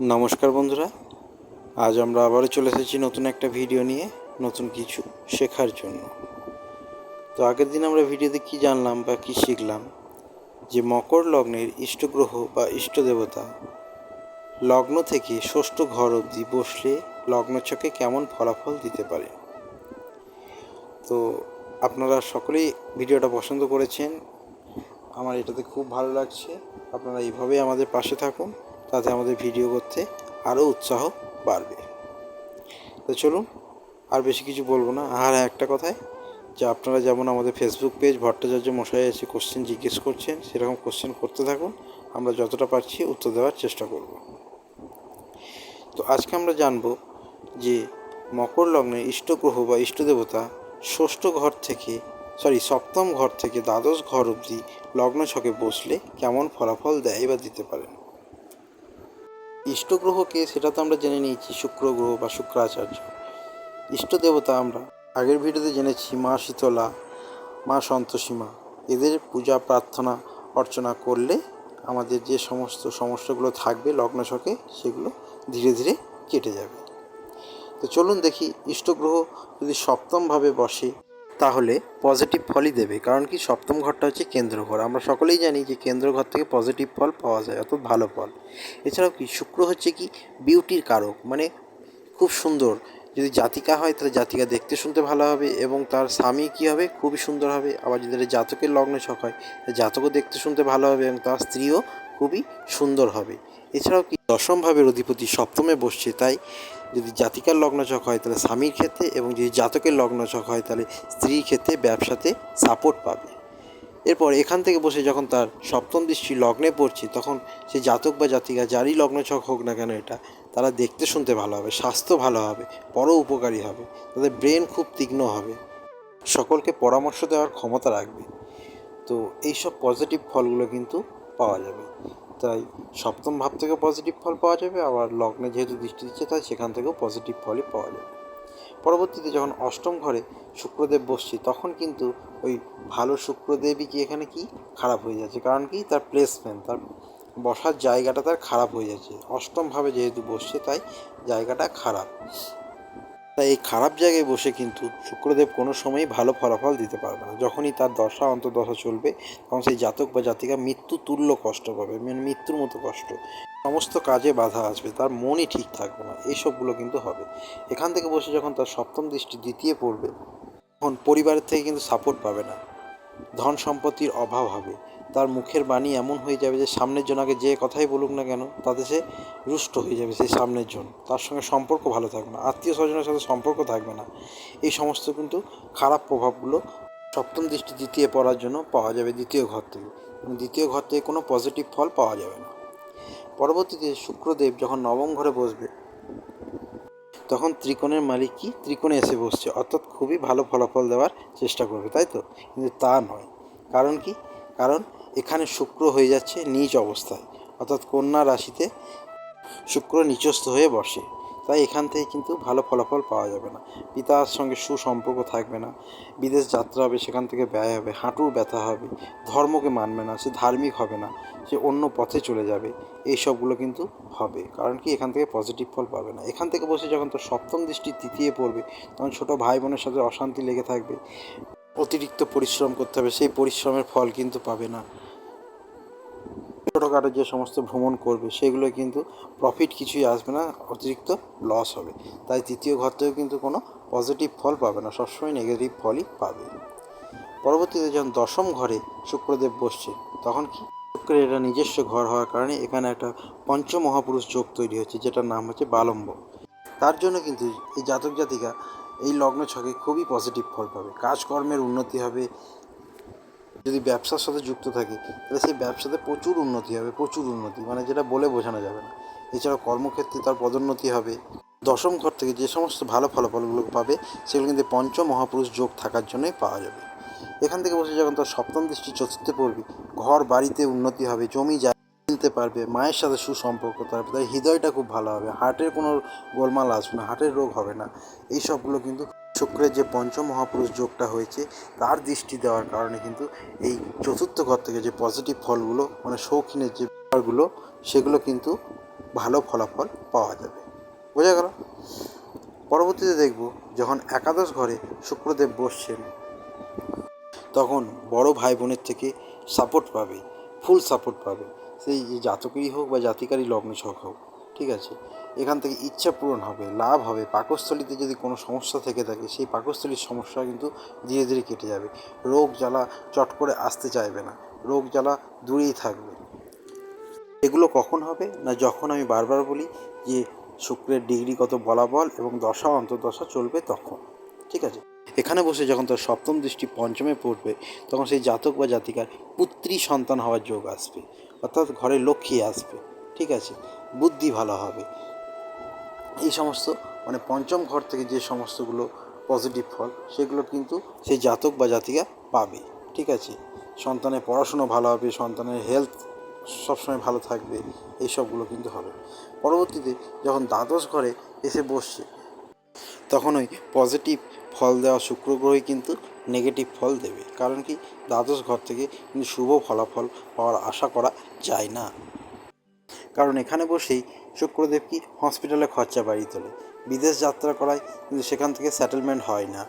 নমস্কার বন্ধুরা, আজ আমরা আবারও চলে এসেছি নতুন একটা ভিডিও নিয়ে, নতুন কিছু শেখার জন্য। তো আগের দিন আমরা ভিডিওতে কি জানলাম বা কি শিখলাম? যে মকর লগ্নের ইষ্টগ্রহ বা ইষ্ট দেবতা লগ্ন থেকে ষষ্ঠ ঘর অবধি বসলে লগ্নচকে কেমন ফলাফল দিতে পারে? তো আপনারা সকলেই ভিডিওটা পছন্দ করেছেন। আমার এটাতে খুব ভালো লাগছে। আপনারা এইভাবেই আমাদের পাশে থাকুন। তাতে আমাদের ভিডিও করতে আরও উৎসাহ বাড়বে। তো চলুন, আর বেশি কিছু বলব না। আর একটা কথায়, যে আপনারা যেমন আমাদের ফেসবুক পেজ ভট্টাচার্য মশাই এসে কোশ্চেন জিজ্ঞেস করছেন, সেরকম কোশ্চেন করতে থাকুন। আমরা যতটা পারছি উত্তর দেওয়ার চেষ্টা করব। তো আজকে আমরা জানব যে মকর লগ্নের ইষ্টগ্রহ বা ইষ্টদেবতা ষষ্ঠ ঘর থেকে সরি সপ্তম ঘর থেকে দ্বাদশ ঘর অবধি লগ্ন ছকে বসলে কেমন ফলাফল দেয় বা দিতে পারেন? ইষ্টগ্রহকে সেটা তো আমরা জেনে নিয়েছি শুক্র গ্রহ বা শুক্রাচার্য। ইষ্ট দেবতা আমরা। আগের ভিডিওতে জেনেছি মা শীতলা, মা সন্তোষীমা। এদের পূজা, প্রার্থনা, অর্চনা করলে আমাদের যে সমস্ত সমস্যাগুলো থাকবে লগ্ন ছকে সেগুলো ধীরে ধীরে কেটে যাবে। তো চলুন দেখি, ইষ্টগ্রহ যদি সপ্তমভাবে বসে তাহলে পজিটিভ ফলই দেবে। কারণ কি সপ্তম ঘরটা হচ্ছে কেন্দ্র ঘর। আমরা সকলেই জানি যে কেন্দ্র ঘর থেকে পজিটিভ ফল পাওয়া যায়, অর্থাৎ ভালো ফল। এছাড়াও কি, শুক্র হচ্ছে কি বিউটির কারক। মানে খুব সুন্দর। যদি জাতিকা হয়, তাহলে জাতিকা দেখতে শুনতে ভালো হবে এবং তার স্বামী কী হবে, খুবই সুন্দর হবে। আবার যদি জাতকের লগ্ন ছক হয় জাতকও দেখতে শুনতে ভালো হবে এবং তার স্ত্রীও খুবই সুন্দর হবে। এছাড়াও কি, দশম ভাবের অধিপতি সপ্তমে বসছে, তাই যদি জাতিকার লগ্নচক হয়, তাহলে স্বামীর ক্ষেত্রে এবং যদি জাতকের লগ্নচক হয়, তাহলে স্ত্রীর ক্ষেত্রে ব্যবসাতে সাপোর্ট পাবে। এরপর এখান থেকে বসে যখন তার সপ্তম দৃষ্টি লগ্নে পড়ছে, তখন সে জাতক বা জাতিকা যারই লগ্নছক হোক না কেন এটা, তারা দেখতে শুনতে ভালো হবে, স্বাস্থ্য ভালো হবে, বড় উপকারী হবে, তাদের ব্রেন খুব তীক্ষ্ণ হবে। সকলকে পরামর্শ দেওয়ার ক্ষমতা রাখবে। তো এইসব পজিটিভ ফলগুলো কিন্তু পাওয়া যাবে। তাই সপ্তম ভাব থেকেও পজিটিভ ফল পাওয়া যাবে। আবার লগ্নে যেহেতু দৃষ্টি দিচ্ছে, তাই সেখান থেকেও পজিটিভ ফলই পাওয়া যাবে। পরবর্তীতে যখন অষ্টম ঘরে শুক্রদেব বসছে, তখন কিন্তু ওই ভালো শুক্রদেবই কি এখানে কি? খারাপ হয়ে যাচ্ছে। কারণ কি? তার প্লেসমেন্ট তার বসার জায়গাটা তার খারাপ হয়ে যাচ্ছে। অষ্টমভাবে যেহেতু বসছে, তাই জায়গাটা খারাপ। তাই এই খারাপ জায়গায় বসে কিন্তু শুক্রদেব কোনো সময়ই ভালো ফলাফল দিতে পারবে না। যখনই তার দশা, অন্তর্দশা চলবে, তখন সেই জাতক বা জাতিকা মৃত্যু তুল্য কষ্ট পাবে মানে মৃত্যুর মতো কষ্ট। সমস্ত কাজে বাধা আসবে, তার মনই ঠিক থাকবে না, এইসবগুলো কিন্তু হবে। এখান থেকে বসে যখন তার সপ্তম দৃষ্টি দ্বিতীয় পড়বে, তখন পরিবারের থেকে কিন্তু সাপোর্ট পাবে না। ধন সম্পত্তির অভাব হবে। তার মুখের বাণী এমন হয়ে যাবে যে সামনের জনাকে যে কথাই বলুক না কেন, তাতে সে রুষ্ট হয়ে যাবে সেই সামনের জন। তার সঙ্গে সম্পর্ক ভালো থাকবে না, আত্মীয় স্বজনের সাথে সম্পর্ক থাকবে না। এই সমস্ত কিন্তু খারাপ প্রভাবগুলো সপ্তম দৃষ্টি দ্বিতীয় পড়ার জন্য পাওয়া যাবে দ্বিতীয় ঘর থেকে। দ্বিতীয় ঘর থেকে কোনো পজিটিভ ফল পাওয়া যাবে না। পরবর্তীতে শুক্রদেব যখন নবম ঘরে বসবে, তখন ত্রিকোণের মালিক কি? ত্রিকোণে এসে বসছে। অর্থাৎ খুবই ভালো ফলাফল দেওয়ার চেষ্টা করবে, তাই তো? কিন্তু তা নয়। কারণ কি? কারণ এখানে শুক্র হয়ে যাচ্ছে নিচ অবস্থায়। অর্থাৎ কন্যা রাশিতে শুক্র নিচস্থ হয়ে বসে। তাই এখান থেকে কিন্তু ভালো ফলাফল পাওয়া যাবে না। পিতার সঙ্গে সুসম্পর্ক থাকবে না। বিদেশ যাত্রা হবে, সেখান থেকে ব্যয় হবে, হাঁটুর ব্যথা হবে, ধর্মকে মানবে না, সে ধার্মিক হবে না, সে অন্য পথে চলে যাবে। এই সবগুলো কিন্তু হবে। কারণ কি? এখান থেকে পজিটিভ ফল পাবে না। এখান থেকে বসে যখন তোর সপ্তম দৃষ্টি তৃতীয় পড়বে, তখন ছোটো ভাই বোনের সাথে অশান্তি লেগে থাকবে। অতিরিক্ত পরিশ্রম করতে হবে, সেই পরিশ্রমের ফল কিন্তু পাবে না। ছোটোখাটো যে সমস্ত ভ্রমণ করবে, সেগুলো কিন্তু প্রফিট কিছুই আসবে না, অতিরিক্ত লস হবে। তাই তৃতীয় ঘর থেকেও কিন্তু কোনো পজিটিভ ফল পাবে না, সবসময় নেগেটিভ ফলই পাবে। পরবর্তীতে যখন দশম ঘরে শুক্রদেব বসছে, তখন কি শুক্রের এটা নিজস্ব ঘর হওয়ার কারণে এখানে একটা পঞ্চ মহাপুরুষ যোগ তৈরি হচ্ছে, যেটার নাম হচ্ছে বালম্ব। তার জন্য কিন্তু এই জাতক জাতিকা এই লগ্ন ছকে খুবই পজিটিভ ফল পাবে। কাজকর্মের উন্নতি হবে। যদি ব্যবসার সাথে যুক্ত থাকে, তাহলে সেই ব্যবসাতে প্রচুর উন্নতি হবে, প্রচুর উন্নতি। মানে যেটা বলে বোঝানো যাবে না। এছাড়াও কর্মক্ষেত্রে তার পদোন্নতি হবে। দশম ঘর থেকে যে সমস্ত ভালো ফলাফলগুলো পাবে, সেগুলো কিন্তু পঞ্চ মহাপুরুষ যোগ থাকার জন্যই পাওয়া যাবে। এখান থেকে বসে যখন তার সপ্তম দৃষ্টি চতুর্থে পড়বে, ঘর বাড়িতে উন্নতি হবে, জমি জায়গা কিনতে পারবে, মায়ের সাথে সুসম্পর্ক থাকবে তাই হৃদয়টা খুব ভালো হবে, হার্টের কোনো গোলমাল আসবে না, হার্টের রোগ হবে না। এই সবগুলো কিন্তু শুক্রের যে পঞ্চ মহাপুরুষ যোগটা হয়েছে, তার দৃষ্টি দেওয়ার কারণে কিন্তু এই চতুর্থ ঘর থেকে যে পজিটিভ ফলগুলো মানে শৌখিনের যে ব্যাপারগুলো, সেগুলো কিন্তু ভালো ফলাফল পাওয়া যাবে। বোঝা গেল? পরবর্তীতে দেখব, যখন একাদশ ঘরে শুক্রদেব বসছেন, তখন বড় ভাই বোনের থেকে সাপোর্ট পাবে ফুল সাপোর্ট পাবে। সেই জাতকেরই হোক বা জাতিকারই লগ্ন ছক হোক, ঠিক আছে? এখান থেকে ইচ্ছা পূরণ হবে, লাভ হবে। পাকস্থলিতে যদি কোনো সমস্যা থেকে থাকে, সেই পাকস্থলীর সমস্যা কিন্তু ধীরে ধীরে কেটে যাবে। রোগ জ্বালা চট করে আসতে চাইবে না। রোগ জ্বালা দূরেই থাকবে। এগুলো কখন হবে? না যখন আমি বারবার বলি যে শুক্রের ডিগ্রি কত বলাবল এবং দশা, অন্তর্দশা চলবে তখন, ঠিক আছে? এখানে বসে যখন তার সপ্তম দৃষ্টি পঞ্চমে পড়বে, তখন সেই জাতক বা জাতিকার পুত্রী সন্তান হওয়ার যোগ আসবে। অর্থাৎ ঘরে লক্ষ্মী আসবে, ঠিক আছে? বুদ্ধি ভালো হবে। এই সমস্ত মানে পঞ্চম ঘর থেকে যে সমস্তগুলো পজিটিভ ফল, সেগুলো কিন্তু সেই জাতক বা জাতিকা পাবে, ঠিক আছে? সন্তানের পড়াশুনো ভালো হবে, সন্তানের হেলথ সবসময় ভালো থাকবে এই সবগুলো কিন্তু হবে। পরবর্তীতে যখন দ্বাদশ ঘরে এসে বসছে, তখন ওই পজিটিভ ফল দেওয়া শুক্র গ্রহই কিন্তু নেগেটিভ ফল দেবে। কারণ কি? দ্বাদশ ঘর থেকে কিন্তু শুভ ফলাফল পাওয়ার আশা করা যায় না। কারণ এখানে বসেই শুক্রদেব কি? হসপিটালে খরচা বাড়িয়ে তোলে। বিদেশ যাত্রা করায় কিন্তু সেখান থেকে সেটেলমেন্ট হয় না।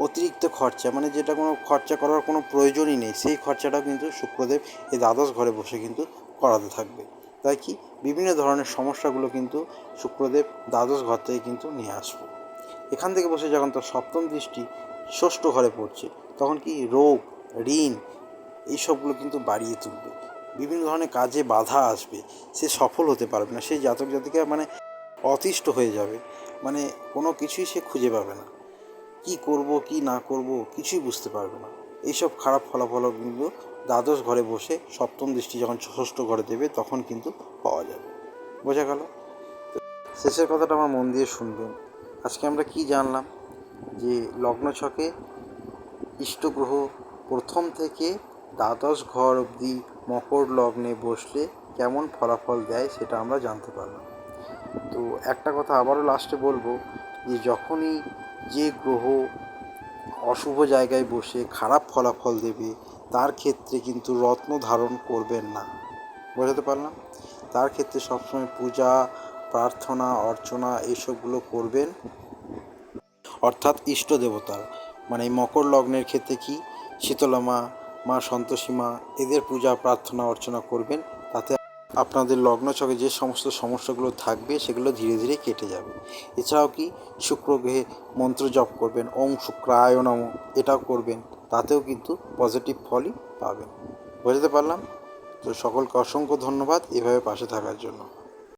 অতিরিক্ত খরচা মানে যেটা কোনো খরচা করার কোনো প্রয়োজনই নেই, সেই খরচাটাও কিন্তু শুক্রদেব এই দ্বাদশ ঘরে বসে কিন্তু করাতে থাকবে। তাই কি? বিভিন্ন ধরনের সমস্যাগুলো কিন্তু শুক্রদেব দ্বাদশ ঘর থেকে কিন্তু নিয়ে আসবে। এখান থেকে বসে যখন তার সপ্তম দৃষ্টি ষষ্ঠ ঘরে পড়ছে, তখন কি রোগ, ঋণ এইসবগুলো কিন্তু বাড়িয়ে তুলবে। বিভিন্ন ধরনের কাজে বাধা আসবে, সে সফল হতে পারবে না সেই জাতক জাতিকা মানে অতিষ্ঠ হয়ে যাবে মানে কোনো কিছুই সে খুঁজে পাবে না। কি করব, কি না করব, কিছুই বুঝতে পারবে না। এইসব খারাপ ফলাফল কিন্তু দ্বাদশ ঘরে বসে সপ্তম দৃষ্টি যখন ষষ্ঠ ঘরে দেবে, তখন কিন্তু পাওয়া যাবে। বোঝা গেল? শেষের কথাটা আমার মন দিয়ে শুনবেন। আজকে আমরা কি জানলাম? যে লগ্ন ছকে ইষ্টগ্রহ প্রথম থেকে দ্বাদশ ঘর অবধি মকর লগ্নে বসলে কেমন ফলাফল দেয় সেটা আমরা জানতে পারলাম। তো একটা কথা আবারও লাস্টে বলব যে যখনই যে গ্রহ অশুভ জায়গায় বসে খারাপ ফলাফল দেবে, তার ক্ষেত্রে কিন্তু রত্ন ধারণ করবেন না। বোঝাতে পারলাম? তার ক্ষেত্রে সবসময় পূজা প্রার্থনা, অর্চনা এইসবগুলো করবেন। অর্থাৎ ইষ্ট দেবতার। মানে মকর লগ্নের ক্ষেত্রে কি? শীতলা মা সন্তোষী মা এদের পূজা, প্রার্থনা, অর্চনা করবেন। তাতে আপনাদের লগ্ন ছকে যে সমস্ত সমস্যাগুলো থাকবে, সেগুলো ধীরে ধীরে কেটে যাবে। এছাড়াও কি? শুক্র গ্রহে মন্ত্র জপ করবেন, ওম শুক্রায় এটাও করবেন। তাতেও কিন্তু পজিটিভ ফলই পাবেন। বুঝতে পারলাম? তো সকলকে অসংখ্য ধন্যবাদ এভাবে পাশে থাকার জন্য।